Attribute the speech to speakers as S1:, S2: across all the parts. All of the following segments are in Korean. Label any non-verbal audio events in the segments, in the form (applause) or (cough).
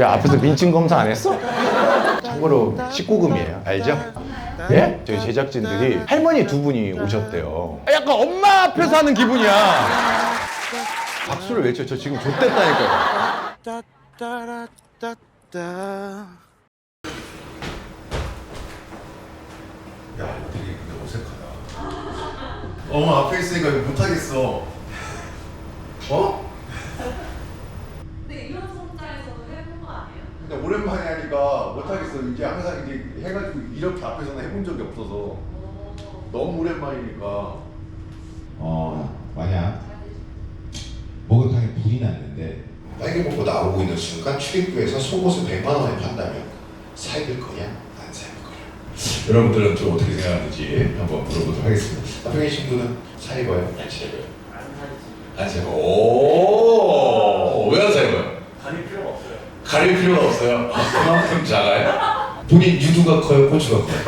S1: 야 앞에서 민증 검사 안 했어? 참고로 19금이에요 알죠? 예? 저희 제작진들이 할머니 두 분이 오셨대요 약간 엄마 앞에서 하는 기분이야 박수를 외쳐 저 지금 좆됐다니까요
S2: 야, 되게 근데 어색하다. 어머 앞에 있으니까 못하겠어. 어?
S3: 근데 이런 성장에서도 해본 거 아니에요?
S2: 근데 오랜만에 하니까 못하겠어. 이제 항상 이제 해가지고 이렇게 앞에서는 해본 적이 없어서 너무 오랜만이니까.
S4: 어 만약 목욕탕에 불이 났는데
S2: 딸기 먹고 나오고 있는 순간 출입구에서 속옷을 100만 원에 판다면 사입을 거냐? 안 사입을 거냐? 여러분들은 좀 어떻게 생각하는지 한번 물어보도록 하겠습니다. 앞에 계신 분은 사입어요? 안 사입어요? 안 사입어요. 오, 왜 안 사입어요?
S5: 가릴 필요가 없어요.
S2: 가릴 필요가 없어요. 아, 그만큼 작아요? 본인 유두가 커요? 고추가 커요?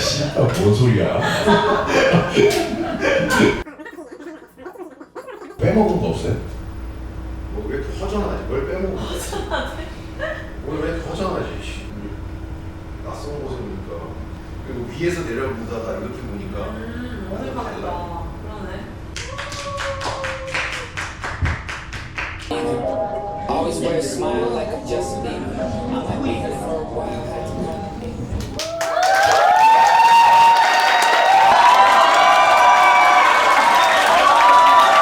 S2: 씨발 뭔 소리야? 빼먹은 거 없어요? 뭐왜 이렇게 허전하지? 뭘 빼먹은 거 허전하지? 오늘 왜 이렇게 허전하지? 씨. 낯선 곳에 보니까 그리고 위에서 내려보다가 이렇게 보니까
S3: 음, 어색하겠다. 그러네.
S6: Always wear a smile like I'm Justin Bieber. I'm like leaving for a while.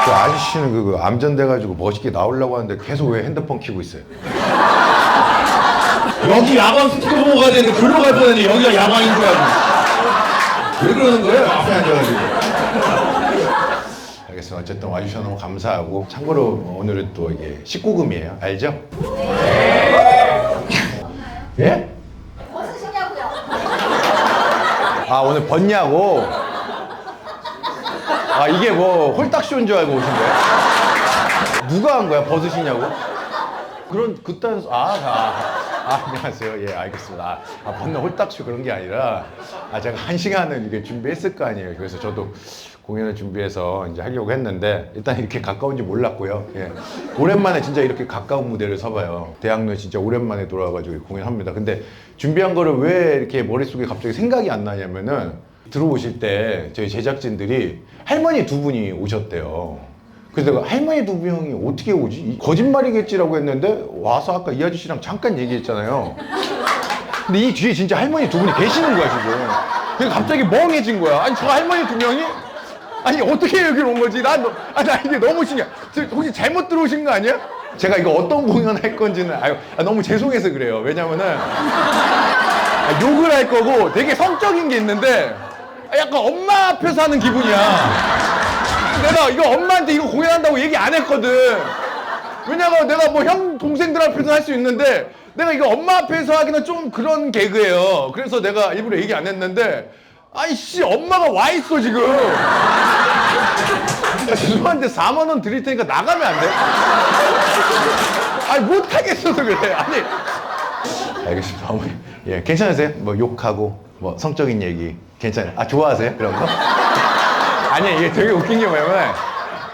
S1: 그 아저씨는 그 암전돼가지고 멋있게 나오려고 하는데 계속 왜 핸드폰 키고 있어요? (laughs) 여기 야광 스티커 보고 가야 되는데 글로 갈 뻔했는데 여기가 야광인 줄 알고 왜 그러는 거예요? 앞에 앉아가지고 알겠습니다 어쨌든 와주셔서 너무 감사하고 참고로 오늘은 또 이게 19금이에요 알죠? 예?
S7: 벗으시냐고요?
S1: 아 오늘 벗냐고? 아 이게 뭐 홀딱쇼인 줄 알고 오신 거예요? 누가 한 거야 벗으시냐고? 그런 그딴 아, 아, 아 안녕하세요. 예 알겠습니다. 아, 아 벗는 홀딱쇼 그런 게 아니라 아 제가 한 시간을 이게 준비했을 거 아니에요. 그래서 저도 공연을 준비해서 이제 하려고 했는데 일단 이렇게 가까운지 몰랐고요. 예. 오랜만에 진짜 이렇게 가까운 무대를 서봐요. 대학로 진짜 오랜만에 돌아와가지고 공연합니다. 근데 준비한 거를 왜 이렇게 머릿속에 갑자기 생각이 안 나냐면은 들어오실 때 저희 제작진들이 할머니 두 분이 오셨대요. 그래서 내가 할머니 두 분이 어떻게 오지? 이- 거짓말이겠지라고 했는데 와서 아까 이 아저씨랑 잠깐 얘기했잖아요. 근데 이 뒤에 진짜 할머니 두 분이 계시는 거야 지금. 그래서 갑자기 멍해진 거야. 아니 저 할머니 두 명이 아니 어떻게 여기 온 거지? 난, 너- 아, 나 이게 너무 신기해. 저 혹시 잘못 들어오신 거 아니야? 제가 이거 어떤 공연 할 건지는 아유, 아, 너무 죄송해서 그래요. 왜냐면은 아, 욕을 할 거고 되게 성적인 게 있는데 아, 약간 엄마 앞에서 하는 기분이야. 내가 이거 엄마한테 이거 공연한다고 얘기 안 했거든. 왜냐면 내가 뭐 형 동생들 앞에서 할 수 있는데 내가 이거 엄마 앞에서 하기는 좀 그런 개그예요. 그래서 내가 일부러 얘기 안 했는데 아니 씨 엄마가 와 있어 지금. 야, 죄송한데 4만 원 드릴 테니까 나가면 안 돼? 아니 못 하겠어서 그래. 아니 알겠습니다. 어머니. 예, 괜찮으세요? 뭐 욕하고 뭐 성적인 얘기 괜찮아요. 아 좋아하세요? 그런 거? 아니 이게 되게 웃긴 게 뭐냐면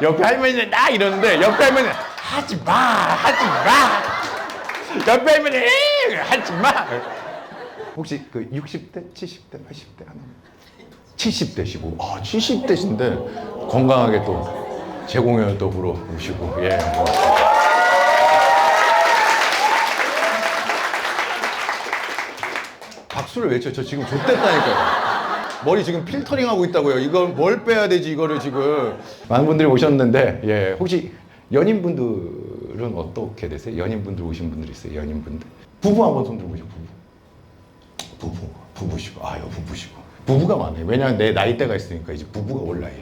S1: 옆에 할머니는 나 이러는데 옆에 할머니는 하지 마, 하지 마. 옆에 할머니 에이, 하지 마. 혹시 그 60대, 70대, 80대 하나? 70대시고, 아 70대신데 건강하게 또 제 공연을 또 보러 오시고, 예. 뭐. 박수를 외쳐. 저 지금 좆됐다니까요. 머리 지금 필터링 하고 있다고요. 이걸 뭘 빼야 되지, 이거를 지금. 많은 분들이 오셨는데, 예. 혹시 연인분들은 어떻게 되세요? 연인분들 오신 분들 있어요? 연인분들? 부부 한번 손 들어보시죠, 부부. 부부, 부부시고, 아유, 부부시고. 부부가 많아요. 왜냐하면 내 나이대가 있으니까 이제 부부가 올라요.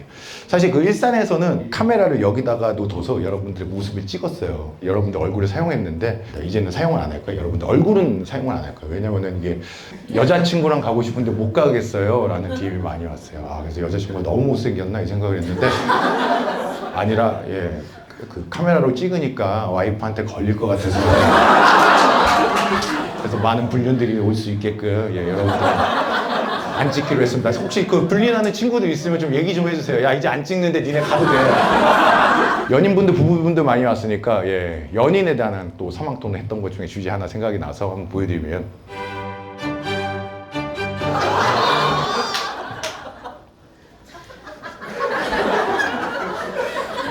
S1: 사실 그 일산에서는 카메라를 여기다가 놓둬서 여러분들의 모습을 찍었어요. 여러분들 얼굴을 사용했는데 이제는 사용을 안 할 거예요. 여러분들 얼굴은 사용을 안 할 거예요. 왜냐면은 이게 여자친구랑 가고 싶은데 못 가겠어요. 라는 DM이 많이 왔어요. 아, 그래서 여자친구가 너무 못생겼나 이 생각을 했는데 (laughs) 아니라, 예. 그- 그 카메라로 찍으니까 와이프한테 걸릴 것 같아서 (laughs) 그래서 많은 불륜들이 올 수 있게끔 예, 여러분들 안 찍기로 했습니다. 혹시 그 불륜하는 친구들 있으면 좀 얘기 좀 해주세요. 야 이제 안 찍는데 니네 가도 돼. 연인분들, 부부분들 많이 왔으니까 예 연인에 대한 또 사망토론 했던 것 중에 주제 하나 생각이 나서 한번 보여드리면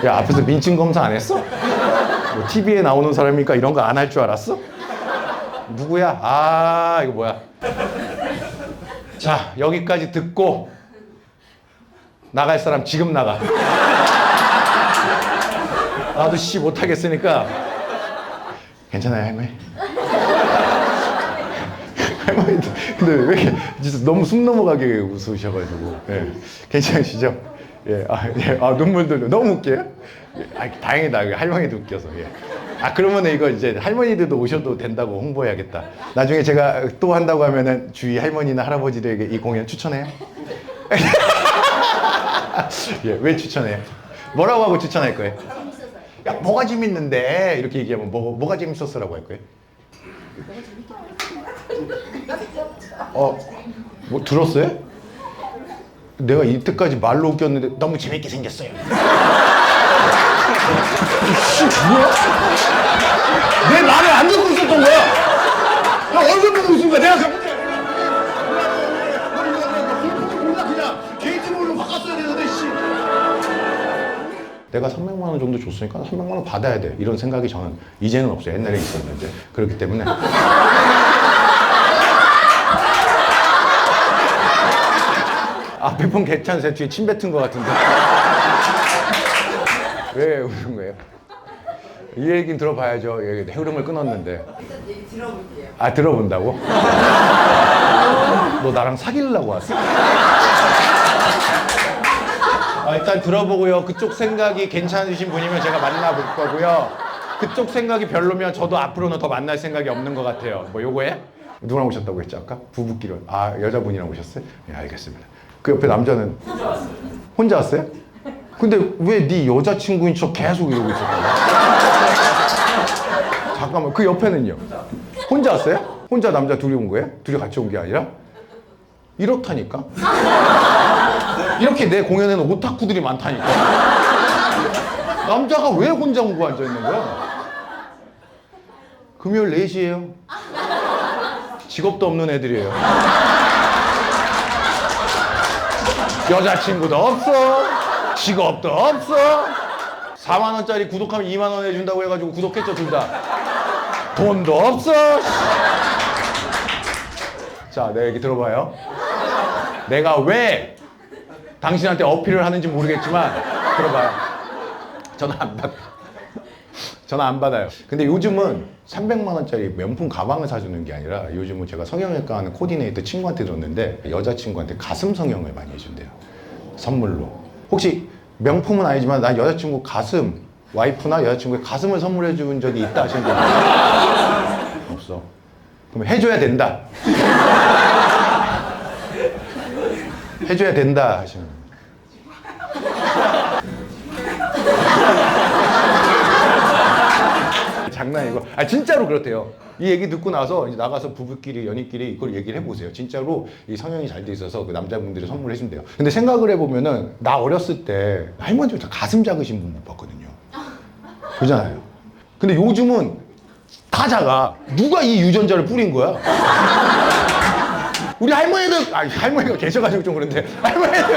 S1: 야 앞에서 민증 검사 안 했어? 뭐 TV에 나오는 사람이니까 이런 거 안 할 줄 알았어? 누구야? 아 이거 뭐야? 자 여기까지 듣고 나갈 사람 지금 나가. 나도 씨 못하겠으니까 괜찮아요 할머니. 할머니 근데 왜 이렇게 너무 숨 넘어가게 웃으셔가지고 예, 괜찮으시죠? 예, 아, 예, 아 눈물 들려 너무 웃겨요? 예, 아, 다행이다 할머니도 웃겨서 예. 아 그러면 이거 이제 할머니들도 오셔도 된다고 홍보해야겠다. 나중에 제가 또 한다고 하면은 주위 할머니나 할아버지들에게 이 공연 추천해요. (laughs) 예, 왜 추천해요? 뭐라고 하고 추천할 거예요? 야, 뭐가 재밌는데? 이렇게 얘기하면 뭐, 뭐가 재밌었어라고 할 거예요? 어, 뭐 들었어요? 내가 이때까지 말로 웃겼는데 너무 재밌게 생겼어요. 씨, 뭐야? 내 말을 안 듣고 있었던 거야. 나 얼굴 보고 거야. 내가 그냥. 내가 300만 원 정도 줬으니까 300만 원 받아야 돼 이런 생각이 저는 이제는 없어요 옛날에 있었는데 그렇기 때문에 (laughs) 앞에 분 괜찮으세요? 뒤에 침 뱉은 것 같은데 왜 웃은 거예요? 이 얘기는 들어봐야죠 얘기 흐름을 끊었는데
S3: 들어볼게요.
S1: 아 들어본다고? 너 나랑 사귀려고 왔어? 아, 일단 들어보고요. 그쪽 생각이 괜찮으신 분이면 제가 만나볼 거고요. 그쪽 생각이 별로면 저도 앞으로는 더 만날 생각이 없는 것 같아요. 뭐 요거에 누구랑 오셨다고 했죠 아까? 부부끼리 아 여자분이랑 오셨어요? 네 알겠습니다. 그 옆에 남자는 혼자 왔어요? 근데 왜 네 여자친구인 척 계속 이러고 있었다고? 잠깐만 그 옆에는요? 혼자 왔어요? 혼자 남자 둘이 온 거예요? 둘이 같이 온 게 아니라? 이렇다니까? 이렇게 내 공연에는 오타쿠들이 많다니까? 남자가 왜 혼자 오고 앉아 있는 거야? 금요일 4시에요. 직업도 없는 애들이에요. 여자친구도 없어. 직업도 없어. 4만 원짜리 구독하면 2만 원 해준다고 해가지고 구독했죠 둘 다. 돈도 없어. 자, 내 얘기 들어봐요. 내가 왜 당신한테 어필을 하는지 모르겠지만 들어봐요. 전화 안 받아. 전화 안 받아요. 근데 요즘은 300만 원짜리 명품 가방을 사주는 게 아니라 요즘은 제가 성형외과 하는 코디네이터 친구한테 줬는데 여자친구한테 가슴 성형을 많이 해준대요. 선물로. 혹시 명품은 아니지만 나 여자친구 가슴 와이프나 여자친구의 가슴을 선물해 준 적이 있다 하시는 분 (laughs) 없어. 그럼 해줘야 된다. (laughs) 해줘야 된다 하시는 분. (laughs) 장난이고 아 진짜로 그렇대요 이 얘기 듣고 나서 이제 나가서 부부끼리 연인끼리 이걸 얘기를 해보세요. 진짜로 이 성형이 잘 돼 있어서 그 남자분들이 선물해 준대요. 근데 생각을 해보면은 나 어렸을 때 할머니들 다 가슴 작으신 분 못 봤거든요. 그잖아요. 근데 요즘은 다 작아. 누가 이 유전자를 뿌린 거야? 우리 할머니들 아 할머니가 계셔가지고 좀 그런데 할머니들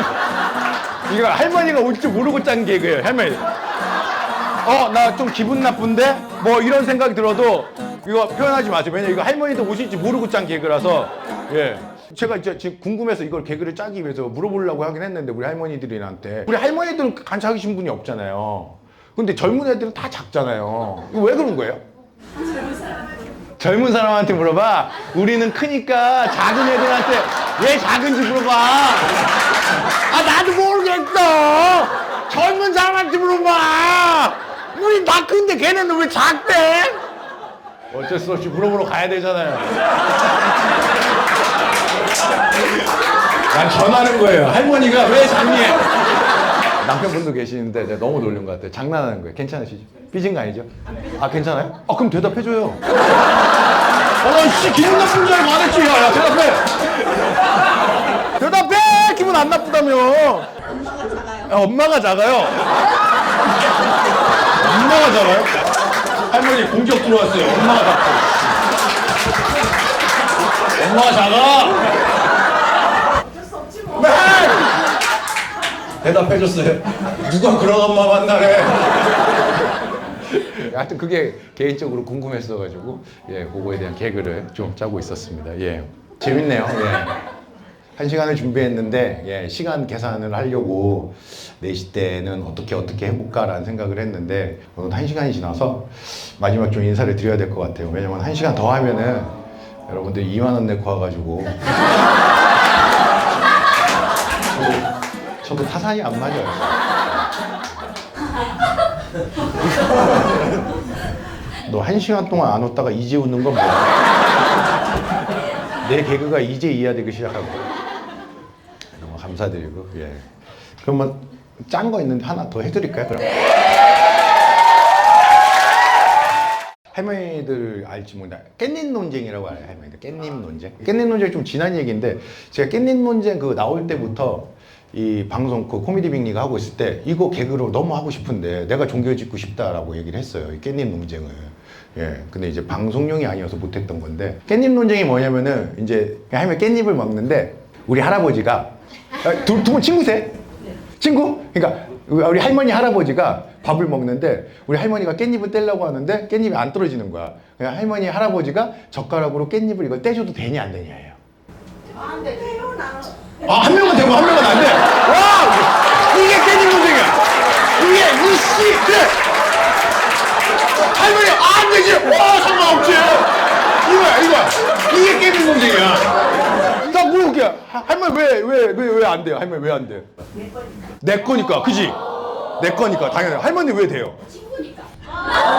S1: 이거 할머니가 올 줄 모르고 짠 개그예요 할머니. 어, 나 좀 기분 나쁜데? 뭐 이런 생각이 들어도 이거 표현하지 마세요. 왜냐 이거 할머니도 오실지 모르고 짠 개그라서 예. 제가 이제 지금 궁금해서 이걸 개그를 짜기 위해서 물어보려고 하긴 했는데 우리 할머니들한테 우리 할머니들은 간작이신 분이 없잖아요. 근데 젊은 애들은 다 작잖아요. 이거 왜 그런 거예요? 젊은 사람한테 물어봐. 우리는 크니까 작은 애들한테 왜 작은지 물어봐. 아 나도 모르겠어. 젊은 사람한테 물어봐. 우리 다 큰데 걔네는 왜 작대? 어쩔 수 없이 물어보러 가야 되잖아요. 난 전하는 거예요. 할머니가 왜 작니? 남편분도 계시는데 내가 너무 놀린 것 같아요. 장난하는 거예요. 괜찮으시죠? 삐진 거 아니죠? 아 괜찮아요? 아 그럼 대답해줘요. 어씨 기분 나쁜 줄 알고 안 했지. 야, 야 대답해. 대답해. 기분 안 나쁘다며. 엄마가 작아요. 엄마가 작아요. 엄마가 잡아요? 할머니 공격 들어왔어요. 엄마가 잡고. 엄마가 잡아. 네! 대답해줬어요. 누가 그런 엄마 만나래? 하여튼 그게 개인적으로 궁금했어가지고 예 그거에 대한 개그를 좀 짜고 있었습니다. 예 재밌네요. 예. 한 시간을 준비했는데 예, 시간 계산을 하려고 4시 때는 어떻게 어떻게 해볼까라는 생각을 했는데 오늘 한 시간이 지나서 마지막 좀 인사를 드려야 될 것 같아요. 왜냐면 한 시간 더 하면은 여러분들 2만 원 내고 와가지고 저도, 저도 타산이 안 맞아요. 너한 시간 동안 안 웃다가 이제 웃는 건 뭐야? 내 개그가 이제 이해되기 시작하고 감사드리고 예. 그러면 짠 거 있는데 하나 더 해드릴까요? 그럼? 할머니들 알지 몰라 깻잎 논쟁이라고 알아요 할머니들. 깻잎 논쟁. 깻잎 논쟁이 좀 지난 얘기인데 제가 깻잎 논쟁 그 나올 때부터 이 방송 그 코미디 빅리가 하고 있을 때 이거 개그로 너무 하고 싶은데 내가 종교 짓고 싶다라고 얘기를 했어요 이 깻잎 논쟁을. 예. 근데 이제 방송용이 아니어서 못했던 건데 깻잎 논쟁이 뭐냐면은 이제 할머니 깻잎을 먹는데 우리 할아버지가 두분 친구세요? 친구? 그러니까 우리 할머니 할아버지가 밥을 먹는데 우리 할머니가 깻잎을 떼려고 하는데 깻잎이 안 떨어지는 거야. 그냥 할머니 할아버지가 젓가락으로 깻잎을 이걸 떼줘도 되냐 안 되냐예요. 아, 한 명은 되고 한 명은 안 돼. 와! 이게 깻잎 논쟁이야. 이게 이씨 그래. 할머니 아, 안 되지. 와, 상관없지. 이거야, 이거야. 이게 깻잎 논쟁이야. 할머니 왜 왜 왜 왜 안 돼요? 할머니 왜 안 돼요? 내 거니까, 그지? 내 거니까 당연히. 할머니 왜 돼요? (laughs)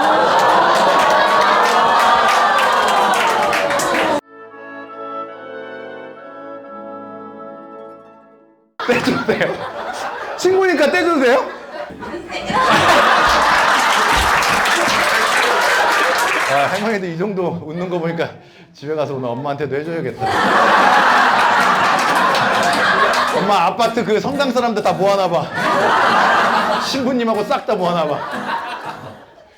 S1: 떼줘도 돼요? 친구니까 떼줘도 돼요? (laughs) 아, 할머니들 이 정도 웃는 거 보니까 집에 가서 오늘 엄마한테도 해줘야겠다. 엄마 아파트 그 성당 사람들 다 모아놔봐. 신부님하고 싹 다 모아놔봐.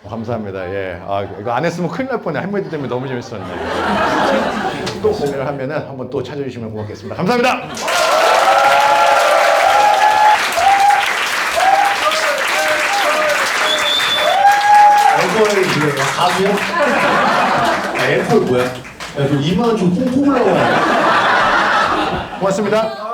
S1: 감사합니다. 예. 아, 이거 안 했으면 큰일 날 뻔해. 할머니들 때문에 너무 재밌었네. 또 공연을 하면은 한번 또 찾아주시면 고맙겠습니다. 감사합니다.
S2: 앵콜이 그래요? 가수야? 아, 앵콜 뭐야? 야, 너 이만 좀 콩콩 올라가네.
S1: 고맙습니다.